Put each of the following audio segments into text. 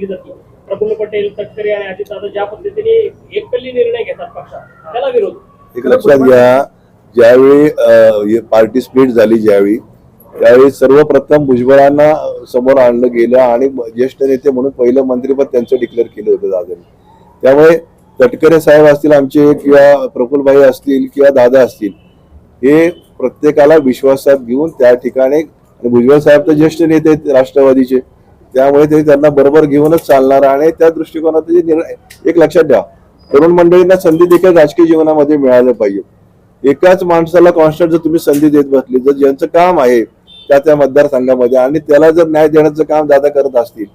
दिली जाते. प्रफुल्ल पटेल तटकरे आणि अजितदादा ज्या पद्धतीने एककली निर्णय घेतात पक्षात त्याला विरोध. एक लक्षात घ्या ज्यावेळी पार्टी स्प्लिट झाली ज्यावेळी त्यावेळी सर्वप्रथम भुजबळांना समोर आणलं गेलं आणि ज्येष्ठ नेते म्हणून पहिलं मंत्रीपद त्यांचं डिक्लेअर केलं होतं दादाने. त्यामुळे तटकरे साहेब असतील आमचे किंवा प्रफुलभाई असतील किंवा दादा असतील हे प्रत्येकाला विश्वासात घेऊन त्या ठिकाणी आणि भुजबळ साहेब तर ज्येष्ठ नेते आहेत राष्ट्रवादीचे त्यामुळे ते त्यांना बरोबर घेऊनच चालणार आणि त्या दृष्टिकोनात निर्णय एक लक्षात ठेवा तरुण मंडळींना संधी देखील राजकीय जीवनामध्ये मिळालं पाहिजे. एकाच माणसाला कॉन्स्टंट जर तुम्ही संधी देत बसली जर ज्यांचं काम आहे त्या त्या मतदारसंघामध्ये आणि त्याला जर न्याय देण्याचं काम दादा करत असतील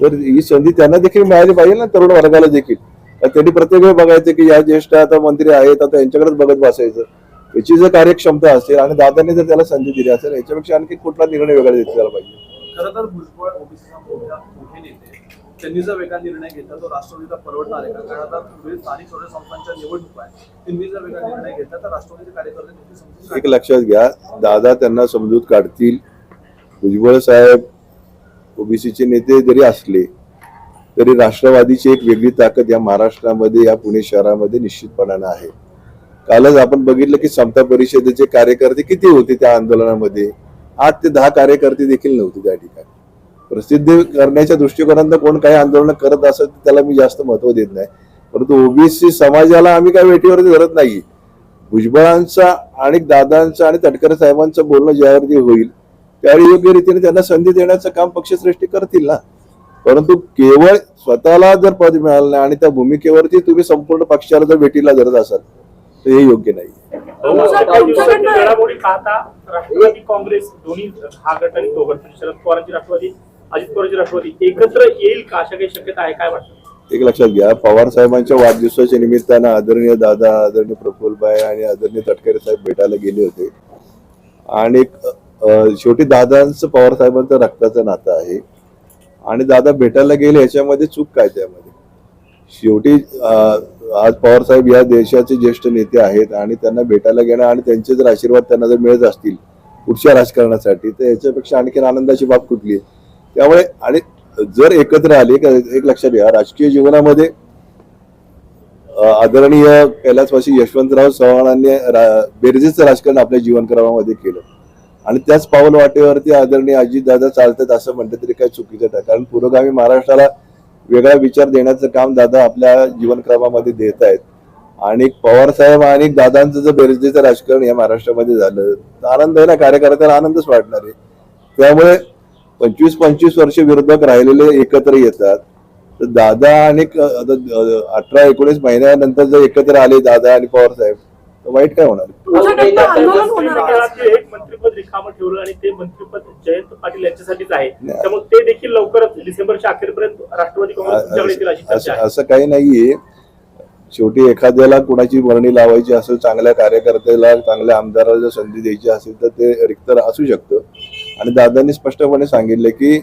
तर ही संधी त्यांना देखील मिळाली पाहिजे ना तरुण वर्गाला देखील. त्यांनी प्रत्येक वेळ बघायचं की या ज्येष्ठ आता मंत्री आहेत आता यांच्याकडेच बघत बसायचं. याची जर कार्यक्षमता असेल आणि दादाने जर त्याला संधी दिली असेल याच्यापेक्षा आणखी कुठला निर्णय वेगळा घेतला पाहिजे? खरं तर भुजबळ ओबीसीचा मोठा मोठे नेते त्यांनी जर वेगळा निर्णय घेतला तो राष्ट्रवादीला परवडणार आहे. कारण आता पुढे स्थानिक स्वराज्य संस्थांच्या निवडणूक आहे त्यांनी जर वेगळा निर्णय घेतला तर राष्ट्रवादीचे कार्यकर्ते एक लक्षात घ्या दादा त्यांना समजूत काढतील. भुजबळ साहेब ओबीसीचे नेते जरी असले तरी राष्ट्रवादीची एक वेगळी ताकद या महाराष्ट्रामध्ये या पुणे शहरामध्ये निश्चितपणानं आहे. कालच आपण बघितलं की समता परिषदेचे कार्यकर्ते किती होते त्या आंदोलनामध्ये? आठ ते दहा कार्यकर्ते देखील नव्हते त्या ठिकाणी. प्रसिद्धी करण्याच्या दृष्टिकोनात कोण काही आंदोलन करत असत त्याला मी जास्त महत्त्व देत नाही. परंतु ओबीसी समाजाला आम्ही काय वेटीवरती धरत नाही भुजबळांचा आणि दादांचा आणि तटकरे साहेबांचं बोलणं ज्यावरती होईल त्यावेळी योग्य रीतीने त्यांना संधी देण्याचं काम पक्षश्रेष्ठी करतील ना. परंतु केवळ स्वतःला जर पद मिळालं नाही आणि त्या भूमिकेवरती तुम्ही संपूर्ण पक्षाला जर भेटीला धरत असाल तर हे योग्य नाही. काही दिवसांची घडामोडी पाहता राष्ट्रवादी काँग्रेस दोन्ही हा गट आणि तो गट म्हणजे शरद पवारांची राष्ट्रवादी अजित पवारांची राष्ट्रवादी एकत्र येईल का? अशा काही शक्यता आहे काय वाटतं? एक लक्षात घ्या पवार साहेबांच्या वाढदिवसाच्या निमित्तानं आदरणीय दादा आदरणीय प्रफुल्लभाई आणि आदरणीय तटकरे साहेब भेटायला गेले होते. आणि शेवटी दादांचं पवार साहेबांचं रक्ताचं नातं आहे. आणि दादा भेटायला गेले याच्यामध्ये चूक काय त्यामध्ये? शेवटी आज पवार साहेब या देशाचे ज्येष्ठ नेते आहेत आणि त्यांना भेटायला घेणं आणि त्यांचे जर आशीर्वाद त्यांना जर मिळत असतील पुढच्या राजकारणासाठी तर याच्यापेक्षा आणखीन आनंदाची बाब कुठली आहे? त्यामुळे आणि जर एकत्र आले का एक लक्षात घ्या राजकीय जीवनामध्ये आदरणीय कैलासवासी यशवंतराव चव्हाणांनी रा- बेरजेचं राजकारण आपल्या जीवनक्रमामध्ये केलं आणि त्याच पाऊल वाटेवरती आदरणीय अजितदादा चालतात असं म्हटलं तरी काही चुकीचं कारण पुरोगामी महाराष्ट्राला वेगळा विचार देण्याचं काम दादा आपल्या जीवनक्रमामध्ये देत आहेत. आणि पवार साहेब आणि दादांचं जर बेरजेचं राजकारण या महाराष्ट्रामध्ये झालं तर आनंद आहे ना? कार्यकर्त्याला आनंदच वाटणार आहे. त्यामुळे पंचवीस पंचवीस वर्ष विरोधक राहिलेले एकत्र येतात. तर दादा आणि अठरा एकोणीस महिन्यानंतर जर एकत्र आले दादा आणि पवार साहेब वाईट काय होणार? तुमच्याकडनं आंदोलन होणार आहे. का? ते एक मंत्रिपद रिकामं ठेवलं आणि ते मंत्रिपद जयंत पाटील यांच्यासाठीच आहे. नाही. त्यामुळे ते देखील लवकरच डिसेंबरच्या अखेरपर्यंत राष्ट्रवादी काँग्रेस तुमच्याकडे येतील अशी असं काही नाहीये. शेवटी एखाद्याला कुणाची वर्णी लावायची असेल चांगल्या कार्यकर्त्याला चांगल्या आमदाराला जर संधी द्यायची असेल तर ते रिक्त असू शकतं. आणि दादांनी स्पष्टपणे सांगितलं की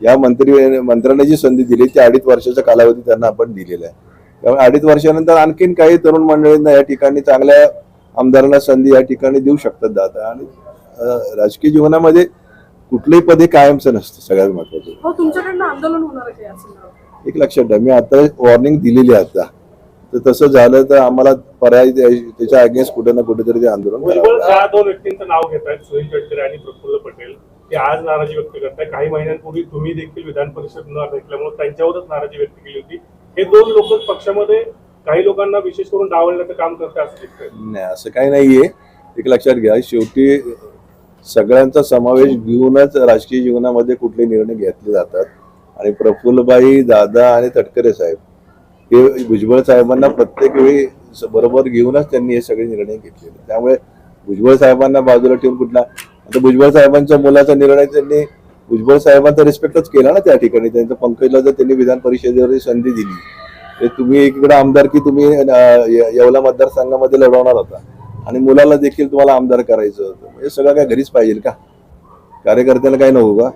या मंत्री मंत्र्यांना जी संधी दिली ती अडीच वर्षाचा कालावधी त्यांना आपण दिलेला आहे. त्यामुळे अडीच वर्षानंतर आणखीन काही तरुण मंडळींना या ठिकाणी चांगल्या आमदारांना संधी या ठिकाणी देऊ शकतात दादा. आणि राजकीय जीवनामध्ये कुठलंही पदे कायमचं नसतं सगळ्यात महत्वाचं हो? एक लक्षात ठेवा मी आता वॉर्निंग दिलेली आहे आता. तर तसं झालं तर आम्हाला पर्याय त्या- त्याच्या अगेन्स्ट कुठे ना कुठेतरी ते आंदोलन दोन व्यक्तींचं नाव घेत आहेत सुनील तटकरे आणि प्रफुल्ल पटेल. ते आज नाराजी व्यक्त करताय काही महिन्यांपूर्वी तुम्ही देखील विधान परिषद न ऐकल्यामुळे त्यांच्यावरच नाराजी व्यक्त केली होती. हे दोन लोक पक्षामध्ये काही लोकांना विशेष करून डावलण्याचं काम करतात असं नाही असं काही नाहीये. एक लक्षात घ्या शेवटी सगळ्यांचा समावेश घेऊनच राजकीय जीवनामध्ये कुठले निर्णय घेतले जातात. आणि प्रफुल्लबाई दादा आणि तटकरे साहेब हे भुजबळ साहेबांना प्रत्येक वेळी बरोबर घेऊनच त्यांनी हे सगळे निर्णय घेतलेले त्यामुळे भुजबळ साहेबांना बाजूला ठेवून कुठला आता भुजबळ साहेबांच्या मुलाचा निर्णय त्यांनी भुजबळ साहेबांचा रिस्पेक्टच केला ना त्या ठिकाणी. त्यांचं पंकजला जर त्यांनी विधान परिषदेवर संधी दिली तर तुम्ही एकीकडे आमदारकी तुम्ही येवला मतदारसंघामध्ये लढवणार होता. आणि मुलाला देखील तुम्हाला आमदार करायचं होतं. म्हणजे सगळं काय घरीच पाहिजे का? कार्यकर्त्याला काय नको का?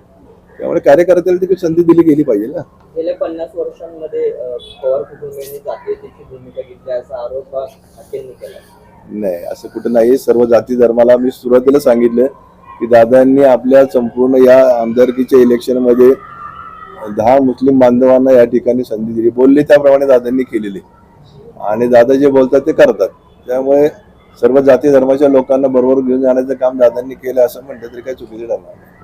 त्यामुळे कार्यकर्त्याला देखील संधी दिली गेली पाहिजे ना. गेल्या पन्नास वर्षांमध्ये पवार कुटुंबियांनी जातीयतेची भूमिका घेतली असा आरोप अखेरनी केला. नाही असं कुठं नाही सर्व जाती धर्माला मी सुरुवातीला सांगितलं. की दादांनी आपल्या संपूर्ण या आमदारकीच्या इलेक्शनमध्ये दहा मुस्लिम बांधवांना या ठिकाणी संधी दिली. बोलली त्याप्रमाणे दादांनी केलेली. आणि दादा जे बोलतात ते करतात. त्यामुळे सर्व जाती धर्माच्या लोकांना बरोबर घेऊन जाण्याचं काम दादांनी केलं असं म्हणतात तरी काही चुकीचं ठरणार नाही.